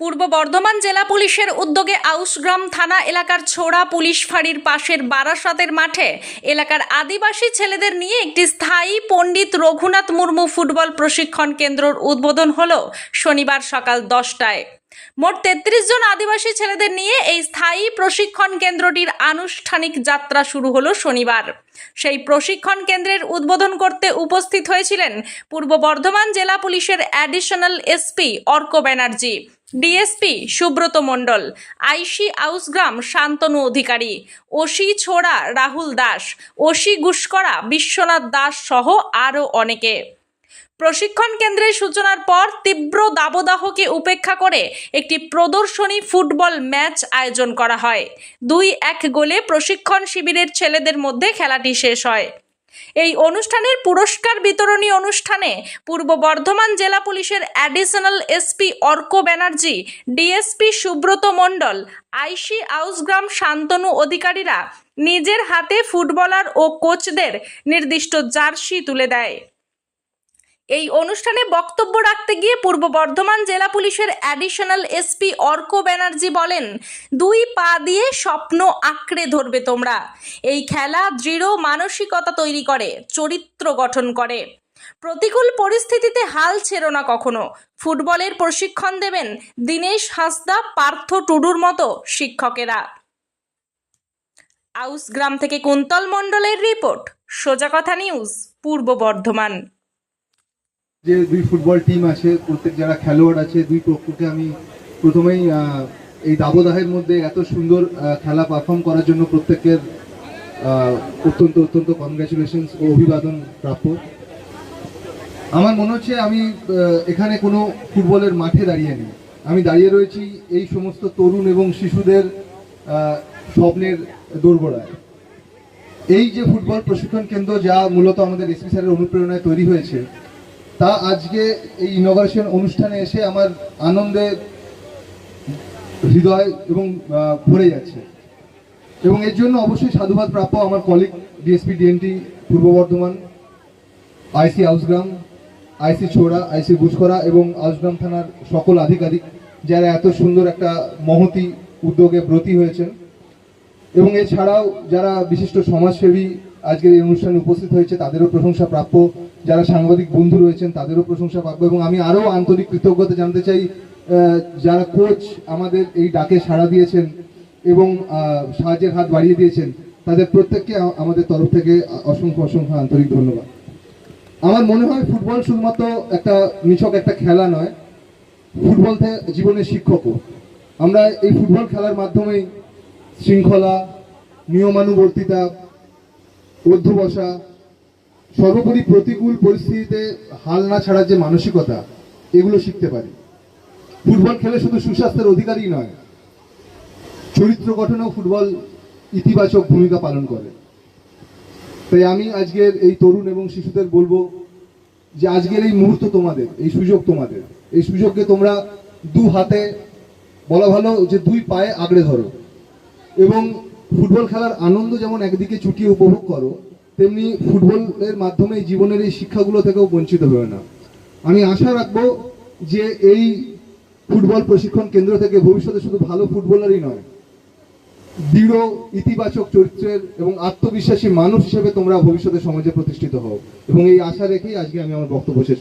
পূর্ব বর্ধমান জেলা পুলিশের উদ্যোগে আউসগ্রাম থানা এলাকার ছোড়া পুলিশ ফাঁড়ির পাশের বারাসাতের মাঠে এলাকার আদিবাসী ছেলেদের নিয়ে একটি স্থায়ী পণ্ডিত রঘুনাথ মুর্মু ফুটবল প্রশিক্ষণ কেন্দ্রর উদ্বোধন হল শনিবার সকাল দশটায়। মোট তেত্রিশ জন আদিবাসী ছেলেদের নিয়ে এই স্থায়ী প্রশিক্ষণ কেন্দ্রটির আনুষ্ঠানিক যাত্রা শুরু হলো শনিবার। সেই প্রশিক্ষণ কেন্দ্রের উদ্বোধন করতে উপস্থিত হয়েছিলেন পূর্ব বর্ধমান জেলা পুলিশের additional SP Arka Banerjee. DSP Subrata Mondal, IC Ausgram Shantanu Adhikari, OC Chhora Rahul Das, OC Guskara Biswanath Das সহ আরও অনেকে। প্রশিক্ষণ কেন্দ্রের সূচনার পর তীব্র দাবদাহকে উপেক্ষা করে একটি প্রদর্শনী ফুটবল ম্যাচ আয়োজন করা হয়। দুই এক গোলে প্রশিক্ষণ শিবিরের ছেলেদের মধ্যে খেলাটি শেষ হয়। এই অনুষ্ঠানের পুরস্কার বিতরণী অনুষ্ঠানে পূর্ব বর্ধমান জেলা পুলিশের additional SP Arka Banerjee, DSP Subrata Mondal, IC Ausgram Shantanu অধিকারীরা নিজের হাতে ফুটবলার ও কোচদের নির্দিষ্ট জার্সি তুলে দেয়। এই অনুষ্ঠানে বক্তব্য রাখতে গিয়ে পূর্ব বর্ধমান জেলা পুলিশের অ্যাডিশনাল এসপি অর্ক ব্যানার্জি বলেন, দুই পা দিয়ে স্বপ্ন আঁকড়ে ধরবে তোমরা। এই খেলা দৃঢ় মানসিকতা তৈরি করে, চরিত্র গঠন করে। প্রতিকূল পরিস্থিতিতে হাল ছেড়ো না কখনো। ফুটবলের প্রশিক্ষণ দেবেন দীনেশ হাসদা, পার্থ টুডুর মতো শিক্ষকেরা। আউস গ্রাম থেকে কুন্তল মণ্ডলের রিপোর্ট, সোজা কথা নিউজ, পূর্ব বর্ধমান। যে দুই ফুটবল টিম আছে, প্রত্যেক যারা খেলোয়াড় আছে, দুই পক্ষকে আমি প্রথমেই এই দাবদাহের মধ্যে এত সুন্দর খেলা পারফর্ম করার জন্য প্রত্যেকের অত্যন্ত অত্যন্ত কনগ্রাচুলেশন ও অভিবাদন প্রাপ্য। আমার মনে হচ্ছে আমি এখানে কোনো ফুটবলের মাঠে দাঁড়িয়ে নেই। আমি দাঁড়িয়ে রয়েছি এই সমস্ত তরুণ এবং শিশুদের স্বপ্নের দোরগোড়ায়। এই যে ফুটবল প্রশিক্ষণ কেন্দ্র যা মূলত আমাদের এসপি স্যারের অনুপ্রেরণায় তৈরি হয়েছে তা আজকে এই ইনগ্রেশন অনুষ্ঠানে এসে আমার আনন্দে হৃদয় এবং ভরে যাচ্ছে। এবং এর জন্য অবশ্যই সাধুবাদ প্রাপ্য আমার কলিগ ডিএসপি ডিএনটি পূর্ব বর্ধমান আইসি আউসগ্রাম আইসি ছোড়া আইসি গুসকরা এবং আউসগ্রাম থানার সকল আধিকারিক যারা এত সুন্দর একটা মহতি উদ্যোগে ব্রতী হয়েছেন। এবং এছাড়াও যারা বিশিষ্ট সমাজসেবী আজকের এই অনুষ্ঠানে উপস্থিত হয়েছে, তাদেরও প্রশংসা প্রাপ্য। যারা সাংবাদিক বন্ধু রয়েছেন, তাদেরও প্রশংসা প্রাপ্য এবং আমি আরও আন্তরিক কৃতজ্ঞতা জানতে চাই যারা কোচ আমাদের এই ডাকে সাড়া দিয়েছেন এবং সাহায্যের হাত বাড়িয়ে দিয়েছেন, তাদের প্রত্যেককে আমাদের তরফ থেকে অসংখ্য অসংখ্য আন্তরিক ধন্যবাদ। আমার মনে হয় ফুটবল শুধুমাত্র একটা নিছক একটা খেলা নয়, ফুটবল জীবনের শিক্ষকও। আমরা এই ফুটবল খেলার মাধ্যমেই শৃঙ্খলা, নিয়মানুবর্তিতা অধ্যবসা সর্বোপরি প্রতিকূল পরিস্থিতিতে হাল না ছাড়ার যে মানসিকতা, এগুলো শিখতে পারি। ফুটবল খেলে শুধু সুস্বাস্থ্যের অধিকারই নয়, চরিত্র গঠনেও ফুটবল ইতিবাচক ভূমিকা পালন করে। তাই আমি আজকের এই তরুণ এবং শিশুদের বলব যে আজকের এই মুহূর্ত তোমাদের, এই সুযোগ তোমাদের। এই সুযোগকে তোমরা দু হাতে, বলা ভালো যে দুই পায়ে আগড়ে ধরো। এবং ফুটবল খেলার আনন্দ যেমন একদিকে চুটিয়ে উপভোগ করো, তেমনি ফুটবলের মাধ্যমে জীবনের এই শিক্ষাগুলো থেকেও বঞ্চিত হবে না। আমি আশা রাখব যে এই ফুটবল প্রশিক্ষণ কেন্দ্র থেকে ভবিষ্যতে শুধু ভালো ফুটবলারই নয়, দৃঢ়, ইতিবাচক চরিত্রের এবং আত্মবিশ্বাসী মানুষ হিসেবে তোমরা ভবিষ্যতে সমাজে প্রতিষ্ঠিত হও। এবং এই আশা রেখেই আজকে আমি আমার বক্তব্য শেষ